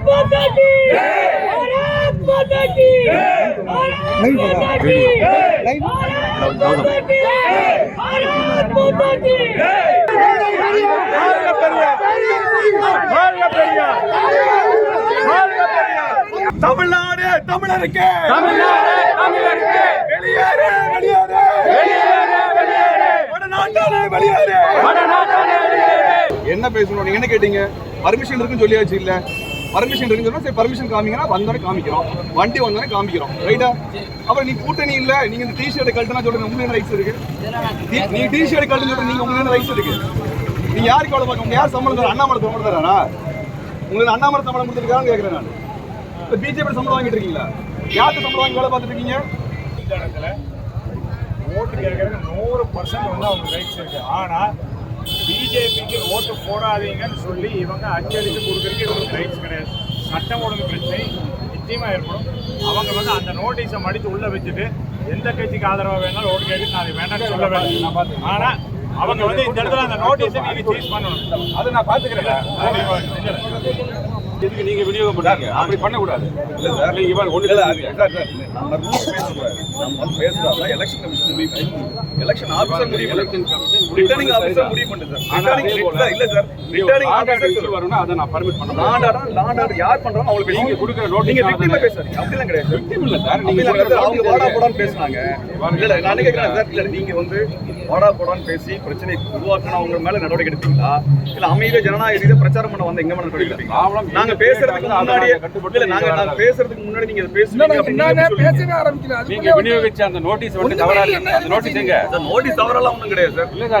माता की भारत माता की भारत माता की भारत माता की भारत माता की தமிழ்நாடு தமிழருக்கு தமிழ்நாடு தமிழருக்கு வெளியேறு வெளியேறு வெளியேறு வெளியேறு வடநாட்டாளே வெளியேறு வடநாட்டாளே வெளியேறு என்ன பேசணும் நீங்க என்ன கேட்டீங்க பர்மிஷன் இருக்குன்னு சொல்லியாச்சு இல்ல பர்மிஷன் இருக்குன்னு சொன்னா சரி பர்மிஷன் காமிங்கன்னா வந்தோடனே காமிக்கிறோம். வண்டி வந்தோடனே காமிக்கிறோம். ரைட்டா அப்புறம் நீ கூட்டணி இல்ல நீங்க இந்த டிஷர்ட் கழட்டினா சொல்லுங்க உங்களுக்கு ரைட்ஸ் இருக்கு. நீ- நீ டிஷர்ட் கழட்டுன்னு சொல்ற நீங்க உங்களுக்கு ரைட்ஸ் இருக்கு. நீ யாருக்கு அவ்வளவு பார்க்க யார் சம்பளம் தர அண்ணாமலை சம்பளம் தராரா? உங்களுக்கு அண்ணாமலை சம்பளம் கொடுத்துருக்கான்னு கேட்கிறேன் நான். இப்போ பிஜேபி சம்பளம் வாங்கிட்டு இருக்கீங்களா? யாருக்கு சம்பளம் வாங்கி வேலை பார்த்துட்டு இருக்கீங்க? இடத்துல ஓட்டு கேட்கறதுக்கு நூறு பர்சன்ட் வந்து அவங்க ரைட்ஸ் இருக்கு. ஆனா பிஜேபிக்கு ஓட்டு போடாதீங்கன்னு சொல்லி இவங்க அச்சடித்து கொடுக்கறதுக்கு இவங்களுக்கு ரைட்ஸ் கிடையாது. சட்டம் ஒழுங்கு பிரச்சனை நிச்சயமா ஏற்படும். அவங்க வந்து அந்த நோட்டீஸை மடித்து உள்ள வச்சுட்டு எந்த கட்சிக்கு ஆதரவா வேணாலும் ஓட்டு கேட்க நான் அதை வேண்டாம்னு சொல்ல வேண்டாம் ஆனா அவங்க வந்து இந்த இடத்துல அந்த நோட்டீஸை நீங்க சீஸ் பண்ணணும். அதை நான் பார்த்துக்கிறேன் இதுக்கு நீங்க விநியோகம் பண்ணாங்க அப்படி பண்ணக்கூடாது. இல்ல சார். நீங்க இவன் ஒண்ணு இல்ல சார் சார் சார் நம்ம ரூல்ஸ் பேசக்கூடாது. நம்ம வந்து பேசுறதா எலெக்ஷன் கமிஷன் முடிவு எலெக்ஷன் ஆஃபீஸர் முடிவு எலெக்ஷன் கமிஷன் ரிட்டர்னிங் ஆஃபீஸர் முடிவு பண்ணுது சார். ரிட்டர்னிங் இல்ல சார். ரிட்டர்னிங் ஆஃபீஸர் வரணும்னா அதை நான் பர்மிட் பண்ண லாண்ட் ஆர்டர் லாண்ட் ஆர்டர் யார் பண்றாங்க அவங்களுக்கு நீங்க கொடுக்குற notice நீங்க விக்டிமா. பேசுறீங்க அப்படிலாம் கிடையாது Victim இல்ல சார். நீங்க அவங்க வாடா. போடான்னு பேசுனாங்க. இல்ல இல்ல நான் கேக்குறேன் சார். இல்ல நீங்க வந்து வாடா போடான்னு பேசி பிரச்சனை உருவாக்கினா அவங்க மேல நடவடிக்கை எடுப்பீங்களா? இல்ல அமைதியா ஜனநாயக ரீதியா பிரச்சாரம் பண்ண வந்த எங்க மேல நடவடிக்கை எடுப்பீங்களா ப்ராப்ளம் நாங்க பேசுறதுக்கு முன்னாடியே இல்ல நாங்க நாங்க பேசுறதுக்கு முன்னாடி நீங்க பேசுவீங்க அப்படின்னு நீங்க விநியோகிச்ச அந்த நோட்டீஸ் வந்து தவறா அந்த நோட்டீஸ் எங்க? நோட்டீஸ் தவறெல்லாம் ஒண்ணும் கிடையாது சார். இல்ல சார்,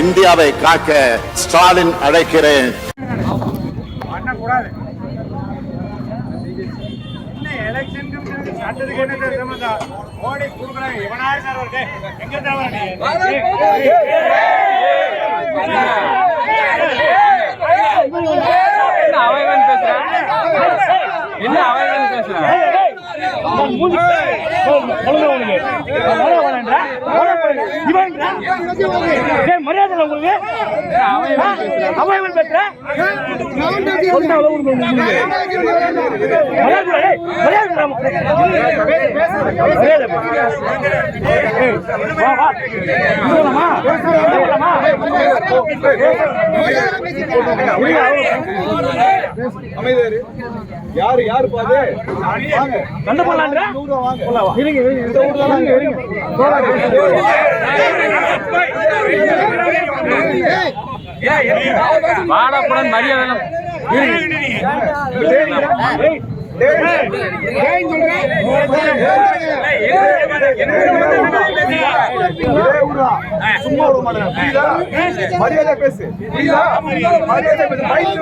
இந்தியாவை காக்க ஸ்டாலின் அழைக்கிறேன். பண்ணக்கூடாது என்ன எலெக்ஷன் சட்டத்துக்கு என்ன சம்பந்தம் மோடி கொடுக்குறாங்க இவனா அவைவன் பேசுறான் என்ன யாரு யாரு பாது கண்டு வாங்க இருங்க இருங்க இருங்க மரியாதை சும்மா விட மாட்டேன் மரியாதை பேசு மரியாதை பேசு மைக்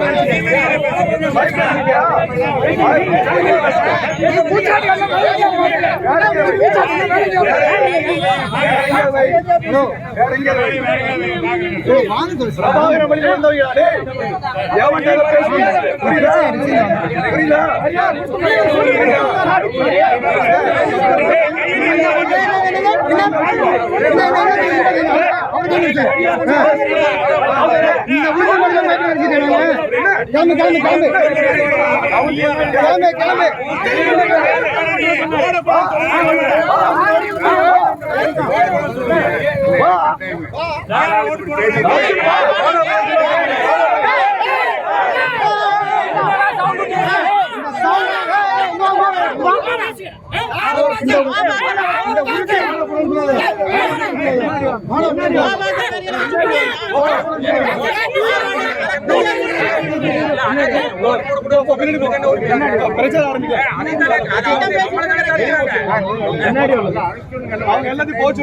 கிளம்பு. கிளம்பு வழியில வந்தவங்க டேய், எவன்கிட்ட இதை பேசுறீங்க? புரியுதா புரியுதா பிரச்சனை ஆரம்பிக்கல அவங்க எல்லாத்தையும் போச்சு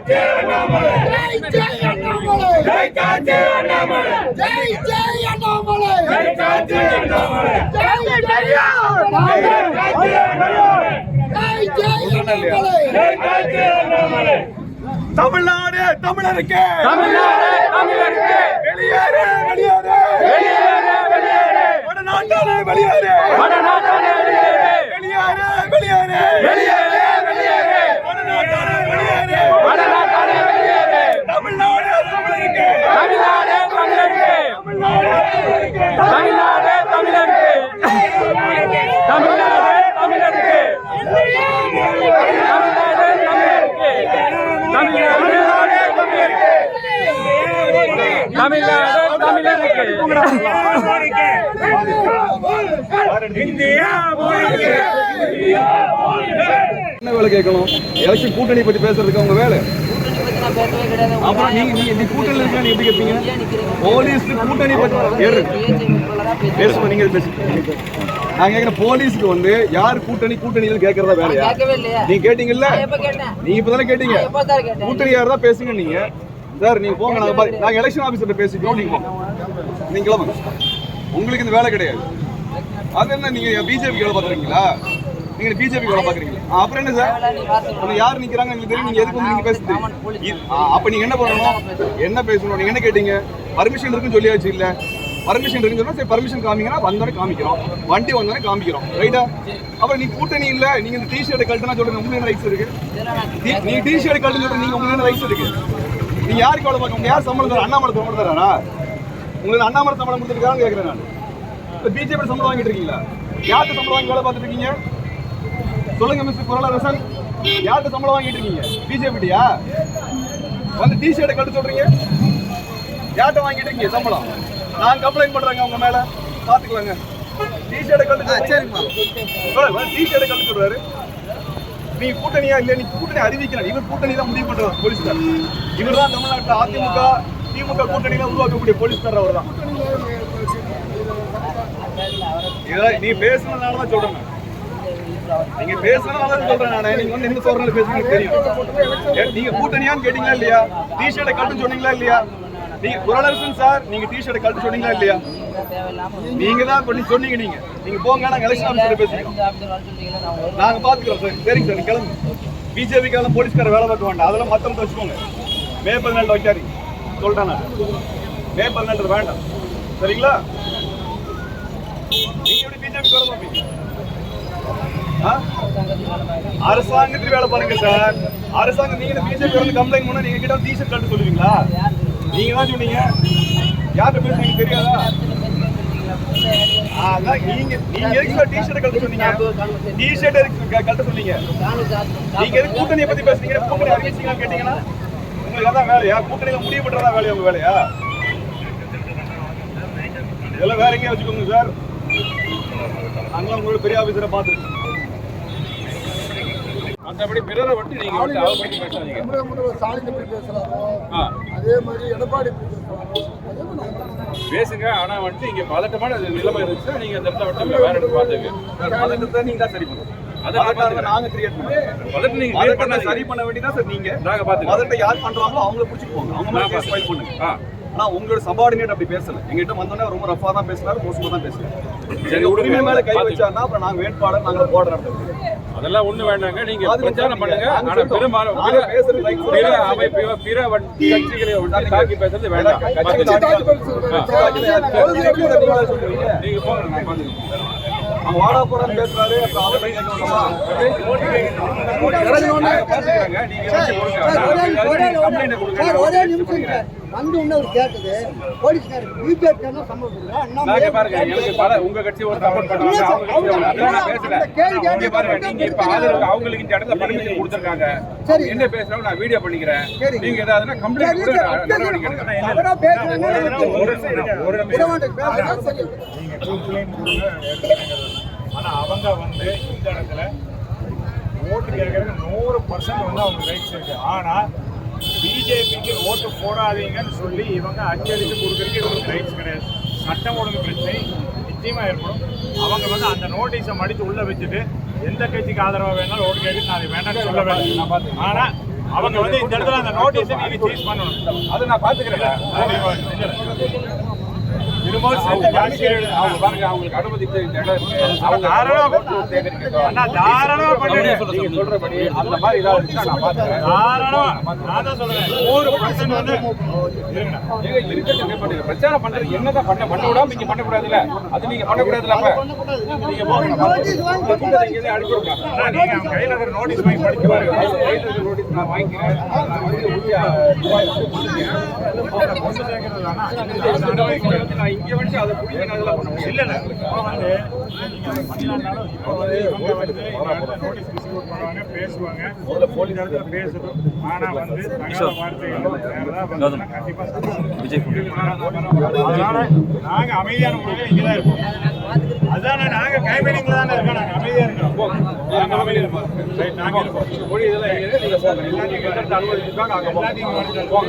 ஜெய் ஜெய் அண்ணாமலை ஜெய் ஜெய் அண்ணாமலை ஜெய் ஜெய் அண்ணாமலை ஜெய் ஜெய் அண்ணாமலை ஜெய் ஜெய் அண்ணாமலை ஜெய் அண்ணாமலை தமிழ்நாடு தமிழருக்கு. தமிழ்நாடு தமிழருக்கு. வெளியேறு வெளியேறு. வெளியேறு வெளியேறு. வடநாட்டாளே வெளியேறு. வடநாட்டானே வெளியேறு வெளியேறு. வெளியேறு வெளியேறு. வெளியேறு வடநாட்டாளே வெளியேறு வடநாட்டானே வெளியேறு தமிழ்நாடு தமிழருக்கு தமிழ்நாடு தமிழருக்கு தமிழ்நாடு தமிழருக்கு. தமிழ்நாடு தமிழருக்கு. தமிழ்நாடு தமிழருக்கு. தமிழ்நாடு தமிழருக்கு. இந்தியா என்ன வேலை கேட்கணும்? எலெக்ஷன் கூட்டணி பத்தி பேசுறதுக்கு உங்க வேலை. அப்புறம் நீங்க நீங்க நீ கூட்டணியில் இருக்கா? எப்படி கேட்பீங்க போலீஸ் கூட்டணி பேசுமா நீங்க பேசுங்க நான் கேக்குறேன் போலீஸ்க்கு வந்து யார் கூட்டணி கூட்டணியில் கேட்கறதா வேலையா? நீங்க கேட்டீங்கல்ல? நீங்க இப்பதானே கேட்டீங்க. கூட்டணி யார் தான் பேசுங்க நீங்க? சார் நீங்க போங்க நாங்க நாங்க எலெக்ஷன் ஆபீசர்ட்ட பேசிக்கிறோம் நீங்க நீங்க கிளம்புங்க. உங்களுக்கு இந்த வேலை கிடையாது. அது என்ன நீங்க பிஜேபி வேலை பாக்குறீங்களா நீங்க பிஜேபி கூட பாக்குறீங்களா? அப்புறம் என்ன சார்? உங்க யார் நிக்கிறாங்க? எனக்கு தெரியும் நீங்க எதுக்கு வந்து நீங்க பேசுறீங்க அப்ப நீங்க என்ன பண்ணணும்? என்ன பேசணும்? நீங்க என்ன கேட்டீங்க? பர்மிஷன் இருக்குன்னு சொல்லியாச்சு இல்ல? பர்மிஷன் இருக்குன்னு சொன்னா சரி பர்மிஷன் காமிங்கன்னா வந்தோடனே காமிக்கிறோம். வண்டி வந்தோடனே காமிக்கிறோம். ரைட்டா அப்புறம் நீ கூட்டணி இல்ல நீங்க இந்த டிஷர்ட் கழட்டினா சொல்றீங்க உங்களுக்கு என்ன ரைட்ஸ் இருக்கு? நீ- நீங்க டிஷர்ட் கழட்டுன்னு சொல்றீங்க நீங்க உங்களுக்கு என்ன ரைட்ஸ் இருக்கு? நீங்க யாருக்கு அவ்வளவு பார்க்க யார் சம்பளம் தர அண்ணாமலை சம்பளம் தராரா? உங்களுக்கு அண்ணாமலை சம்பளம் கொடுத்துருக்கான்னு கேட்கிறேன் நான். இப்போ பிஜேபி சம்பளம் வாங்கிட்டு இருக்கீங்களா? யாருக்கு சம்பளம் வாங்கி வேலை பார்த்துட்டு இருக்கீங்க? சொல்லுங்க மிஸ்டர் குரலரசன் யார்கிட்ட சம்பளம் வாங்கிட்டு இருக்கீங்க? பிஜேபிட்டியா வந்து டி ஷர்ட்டை கட்டு சொல்றீங்க? யார்கிட்ட வாங்கிட்டு இருக்கீங்க சம்பளம்? நான் கம்ப்ளைண்ட் பண்றேங்க உங்க மேல. பாத்துக்கலாங்க. டி ஷர்ட்டை கட்டு சரிம்மா. டி ஷர்ட்டை கட்டு சொல்றாரு. நீ கூட்டணியா இல்ல நீ கூட்டணி அறிவிக்கிறார் இவர் கூட்டணி தான் முடிவு பண்றாரு போலீஸ்கார். இவர் தான் தமிழ்நாட்டுல அதிமுக திமுக கூட்டணியில உருவாக்கக்கூடிய போலீஸ்கார் அவர் தான் இதெல்லாம் நீ பேசுனதுனால தான் சொல்றேன். நீங்க பேசுறதால சொல்றேன் நானே. நீங்க வந்து என்ன சொல்றது பேசுறீங்க தெரியும். நீங்க கூட்டணியான்னு கேட்டீங்களா இல்லையா? டி ஷர்ட்டை கட்டு சொன்னீங்களா இல்லையா? நீங்க குரலரசன் சார் நீங்க டிஷர்ட்டை கட்டு சொன்னீங்களா இல்லையா? நீங்க தான் பண்ணி சொன்னீங்க நீங்க. நீங்க போங்க நாங்க எலெக்ஷன் ஆஃபீஸர் பேசுறோம் நாங்க பாத்துக்கிறோம் சார் சரிங்க சார் கிளம்பு. கிளம்புங்க பிஜேபிக்கான போலீஸ்கார வேலை பார்க்க வேண்டாம். அதெல்லாம் மத்தவங்க வச்சுக்கோங்க. மே பதினாலு வைக்காதீங்க. சொல்லிட்டேன் நான். மே பதினாலு வேண்டாம். சரிங்களா? நீங்க எப்படி பிஜேபி வேலை பார்ப்பீங்க? அரசாங்கத்துக்கு வேலை பாருங்க சார். அரசாங்கம் நீங்க பிஜேபி வந்து கம்ப்ளைண்ட் பண்ணா நீங்க கிட்ட டீஷர்ட் கட்டு சொல்லுவீங்களா? நீங்க தான் சொன்னீங்க. யார்கிட்ட பேசுறீங்க தெரியாதா? அதான் நீங்க நீங்க எதுக்கு டி-ஷர்ட் கட்ட சொன்னீங்க? டி-ஷர்ட் எதுக்கு கட்ட சொன்னீங்க? நீங்க எதுக்கு கூட்டணியை பத்தி பேசுறீங்க கூட்டணி அறிவிச்சீங்கன்னு கேட்டீங்கன்னா உங்களுக்கு அதான் வேலையா? கூட்டணியில முடிவு பண்றதா வேலையா உங்க வேலையா? இதெல்லாம் வேற எங்கேயா வச்சுக்கோங்க சார். நாங்களும் உங்களோட பெரிய ஆஃபீஸரை பார்த்துருக்கோம். மற்றபடி பிறரை விட்டு நீங்க வந்து அவப்படுத்தி பேசாதீங்க. தமிழக முதல்வர் ஸ்டாலின் அதே மாதிரி எடப்பாடி. பேசுங்க ஆனா வந்துட்டு இங்க பதட்டமான நிலைமை இருந்துச்சுன்னா நீங்க அந்த இடத்த விட்டு வேற இடத்துல பாத்துங்க அதை நீங்க தான் சரி பண்ணுங்க பதட்டத்தை. நாங்க கிரியேட் பண்ணுவோம் பதட்டத்தை. சரி பண்ண வேண்டியதா சார் நீங்க. நாங்க பாத்துக்கிறோம். பதட்டத்தை யார் பண்றாங்களோ அவங்கள பிடிச்சிட்டு போங்க. அவங்க மேல ஃபைல் பண்ணுங்க. ஆனா உங்களோட சபார்டினேட் அப்படி பேசல. எங்ககிட்ட வந்தோடனே ரொம்ப ரஃபா தான் பேசுறாரு மோசமா தான் பேசுறாரு சரி, உரிமை மேல கை. வச்சாருன்னா அப்புறம் நாங்க வேட்பாளர் நாங்க போடுறோம் அதெல்லாம் ஒண்ணு வேண்டாங்க. நீங்க பிரச்சாரம் பண்ணுங்க. ஆனா. பெரும்பாலும் பிற- right. பிற அமைப்பு பிற வட்- கட்சிகளை வந்து தாக்கி பேசுறது வேண்டாம். நீங்க போங்க வாடா பேசுறாரு அப்புறம் அவர் ஒரே நிமிஷம். வந்து அவர் கேட்டது போலீஸ்காரர் பிஜேபி சம்பளம் கொடுக்குறா? நாங்க பாருங்க எனக்கு பல உங்க கட்சி ஒரு சப்போர்ட் பண்ணுவாங்க அவங்களுக்கு இந்த இடத்துல பர்மிஷன் கொடுத்திருக்காங்க. சரி. என்ன பேசுறாங்க நான் வீடியோ பண்ணிக்கிறேன். சரி. நீங்க ஏதாவதுன்னா கம்ப்ளைண்ட் பேசுறாங்க, ஒரு ஒரு அவங்க வந்து இந்த இடத்துல ஓட்டு கேட்கறதுக்கு நூறு பர்சன்ட் வந்து அவங்க ரைட்ஸ் இருக்கு. ஆனா பிஜேபிக்கு ஓட்டு போடாதீங்கன்னு சொல்லி இவங்க அச்சடித்து கொடுக்கறதுக்கு இவங்களுக்கு ரைட்ஸ் கிடையாது. சட்டம் ஒழுங்கு பிரச்சனை நிச்சயமா ஏற்படும். அவங்க வந்து அந்த நோட்டீஸை மடித்து உள்ள வச்சுட்டு எந்த கட்சிக்கு ஆதரவா வேணாலும் ஓட்டு கேட்டு நான் அதை வேண்டாம்னு சொல்ல வேண்டாம். ஆனா அவங்க வந்து இந்த இடத்துல அந்த நோட்டீஸை நீங்க சீஸ் பண்ணணும். அதை நான் பாத்துக்கிறேன். பிரச்சாரம் பண்றது என்னதான் பண்ண பண்ண விடாம நீங்க பண்ணக்கூடாதுல்ல அது நீங்க பண்ணக்கூடாதுல்ல அப்ப நோட்டீஸ் வாங்கி நீங்க படிச்சு பாருங்க. நான் வாங்கிக்கிறேன். தானா? இங்க வந்து அதை பண்ண. இப்போ வந்து இப்போ வந்து notice distribute பண்ணுவாங்க, பேசுவாங்க. இந்த இடத்துல பேசணும். ஆனா வந்து தகாத வார்த்தைகள் வேற ஏதாவது வந்ததுன்னா கண்டிப்பா அதனால நாங்க அமைதியான முறையில இங்கதான் இருப்போம். அதானே நாங்க கைமேனிங்ல தானே இருக்கோம். நாங்க அமைதியா இருக்கிறோம் நாங்க அமைதியா இருப்போம். Right, நாங்க இருப்போம். மொழி இதெல்லாம் எங்க நீங்க போங்க. எல்லாத்தையும் எந்த இடத்துல அனுமதிச்சிருக்காங்க அங்க போங்க.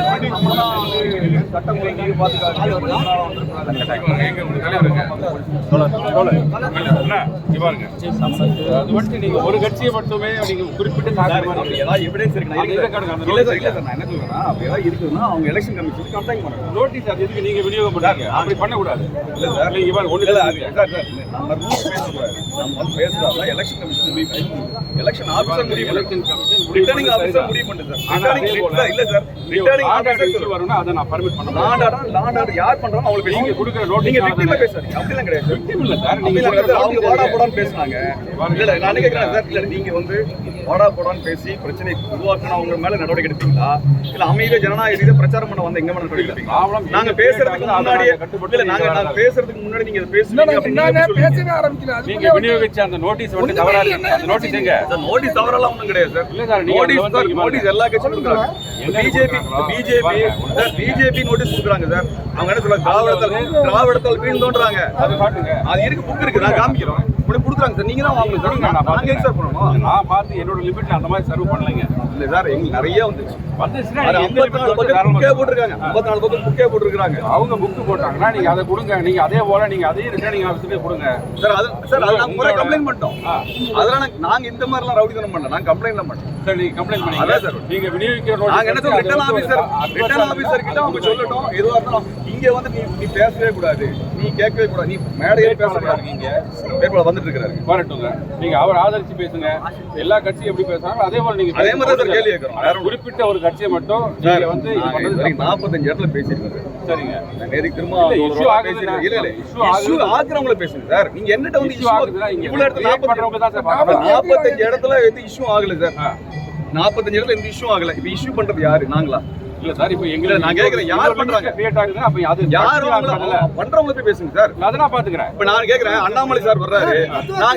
எல்லாத்தையும் கவனிச்சு சட்டம் ஒழுங்கு அது ஒரு கட்சியை மட்டுமே நீங்க குறிப்பிட்டு அப்படி ஏதாவது evidence இருக்குன்னா சார். நான் என்ன இருக்குதுன்னா அவங்க எலெக்ஷன் commission க்கு பண்ணணும். நோட்டீஸ் அது எதுக்கு நீங்க விநியோகம் பண்றீங்க அப்படி பண்ணக்கூடாது இல்லை சார், நீங்க சார், நம்ம பேசக்கூடாது. நம்ம வந்து பேசுறதா election commission முடிவு பண்ணி- election எலெக்ஷன் கமிஷன் முடிவு பண்ணுது சார். இல்ல சார், அதை நான் பர்மிட் பண்ண order யார் பண்றாங்க? அவங்களுக்கு நீங்க. கொடுக்குற நீங்க victim-அ பேசாதீங்க. அப்படிலாம் கிடையாது. இல்ல சார் நீங்க. அவங்க வாடா. போடான்னு இல்ல நான் கேட்கிறேன் சார் இல்ல நீங்க வந்து வாடா போடான்னு பேசி பிரச்சனை உருவாக்கினா அவங்க மேல நடவடிக்கை எடுப்பீங்களா? இல்ல அமைதியா ஜனநாயக ரீதியா பிரச்சாரம் பண்ண வந்த எங்க மேல நடவடிக்கை எடுப்பீங்களா? ப்ராப்ளம் நாங்க பேசுறதுக்கு முன்னாடியே இல்ல நாங்க. பேசுறதுக்கு முன்னாடி நீங்க சொல்லுவீங்க. பேசவே நீங்க விநியோகிச்ச அந்த நோட்டீஸ் வந்து தவறா நோட்டீஸ் எங்க? நோட்டீஸ் தவறெல்லாம் ஒண்ணும் கிடையாது சார் இல்ல சார், இங்க நோட்டீஸ் எல்லா கட்சியும் பிஜேபி பிஜேபி பிஜேபி நோட்டீஸ் கொடுக்குறாங்க? சார் அவங்க என்ன சொல்றாங்க? திராவிடத்தால் திராவிடத்தால் வீழ்ந்தோன்றாங்க. அது அது இருக்கு புக் இருக்கு? நான் காமிக்கிறோம். இப்படி கொடுக்குறாங்க சார். நீங்க தான் வாங்கணும். சார் நான் சார் பண்ணணும் பார்த்து என்னோட லிமிட்ல அந்த மாதிரி சர்வ் பண்ணலைங்க. இல்ல சார் எங்களுக்கு நிறைய வந்துச்சு. வந்துச்சுன்னா அது நீங்க எந்த 54 limit பக்கம் தாராளமா புக்கே போட்டிருக்காங்க. 54 பக்கம் புக்கே போட்டிருக்காங்க அவங்க புக் போட்டாங்கன்னா நீங்க அதை கொடுங்க. நீங்க அதே போல நீங்க அதையும் ரிட்டர்னிங் ஆஃபீஸ்க்கே கொடுங்க. சார் அது சார் அது நாங்க முறை கம்ப்ளைண்ட் பண்ணிட்டோம். அதெல்லாம் நாங்க- இந்த மாதிரிலாம் ரவுடித்தனம் பண்ணல. நாங்க கம்ப்ளைண்ட்லாம் பண்ணோம் சார் நீங்க கம்ப்ளைண்ட் பண்ணீங்க. சார். நீங்க விநியோகிக்கிற நாங்க என்ன வந்து சொல்றோம் அது ரிட்டர்ன் வந்து ஆபீசர் ரிட்டர்ன். ஆபீசர் கிட்ட அவங்க சொல்லட்டும். எதுவா இருந்தாலும். இங்க வந்து நீ நீ பேசவே கூடாது நீ கேட்கவே கூடாது நீ மேடையே பேசக்கூடாது நீங்க வேட்பாளர் வந்துட்டு இருக்காரு வரட்டுங்க நீங்க அவர் ஆதரிச்சு பேசுங்க எல்லா கட்சியும் எப்படி பேசுறாங்களோ அதே போல நீங்க அதே மாதிரி தான். கேள்வி கேட்கறோம். குறிப்பிட்ட ஒரு கட்சியை மட்டும் நீங்க வந்து. 45 இடத்துல பேசியிருக்கேன் சார். சரிங்க நேருக்கு திரும்ப ஆகுதுன்னா- பேசியிருக்கேன். இல்ல, இல்ல. issue ஆகுதுன்னா- ஆக்குறவங்கள பேசுங்க சார். நீங்க என்னட்ட வந்து ஆகுதுன்னா இங்க இவ்வளவு இடத்துல create 45 பண்றவங்க தான் சார். 45 இடத்துல எந்த issue ஆகல சார். 45 இடத்துல எந்த issue ஆகல. இப்ப issue பண்றது யாரு? நாங்களா? இல்ல சார் இப்போ எங்களுக்கு நான் கேக்குறேன், யார் பண்றாங்க? கிரியேட் ஆகுதுன்னா அப்ப அது யாரு போய் பேசுங்க சார். அதை நான் பாத்துக்கிறேன் இப்ப நான் கேக்குறேன், அண்ணாமலை சார் வர்றாரு.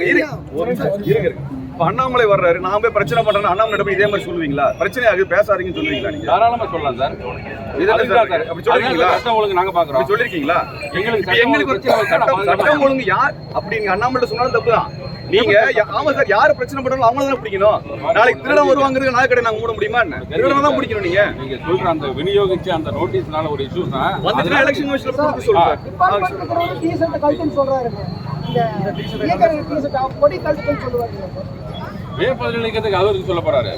இரு- ஒரு நிமிஷம், இருங்க, இருங்க. இப்ப அண்ணாமலை வர்றாரு நான் போய் பிரச்சனை பண்றேன்னு அண்ணாமலை போய் இதே மாதிரி சொல்லுவீங்களா பிரச்சனை ஆகுது பேசாதீங்கன்னு சொல்லுவீங்களா நீங்க தாராளமா சொல்லலாம் சார் இது என்ன அதுதான் சார்? சார் அப்படி சொல்லிருக்கீங்களா? சட்டம் ஒழுங்கு நாங்க பாக்குறோம் அப்படி சொல்லிருக்கீங்களா எங்களுக்கு எங்களுக்கு நான் சட்டம் ஒழுங்கு யார் அப்படி நீங்க அண்ணாமலை சொன்னாலும் தப்பு தான் நீங்க ஆமா சார் யாரு பிரச்சனை பண்றாங்களோ அவங்கள தான் பிடிக்கணும். நாளைக்கு திருடன் வருவாங்கிறது நாய் கடை நாங்க மூட முடியுமா திருடனை தான் பிடிக்கணும் நீங்க. நீங்க சொல்ற அந்த விநியோகிச்ச அந்த நோட்டீஸ்னால ஒரு இஷ்யூ தான். வந்துட்டு எலெக்ஷன் கமிஷன்ல டீசெண்ட் கழட்டுன்னு சொல்றாருங்க. இந்த கொடி கழட்டுன்னு சொல்லுவாங்க மே பதினேழுக்கு அவருக்கு சொல்ல போறாரு.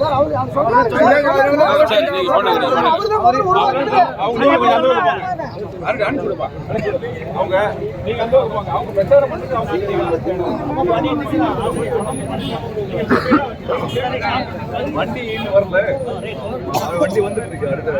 அவர் அவர் அவங்க நீங்க. அவங்க பிரச்சாரம் பண்ணிட்டு வண்டி வரல. வண்டி வந்துட்டு இருக்கு அடுத்த.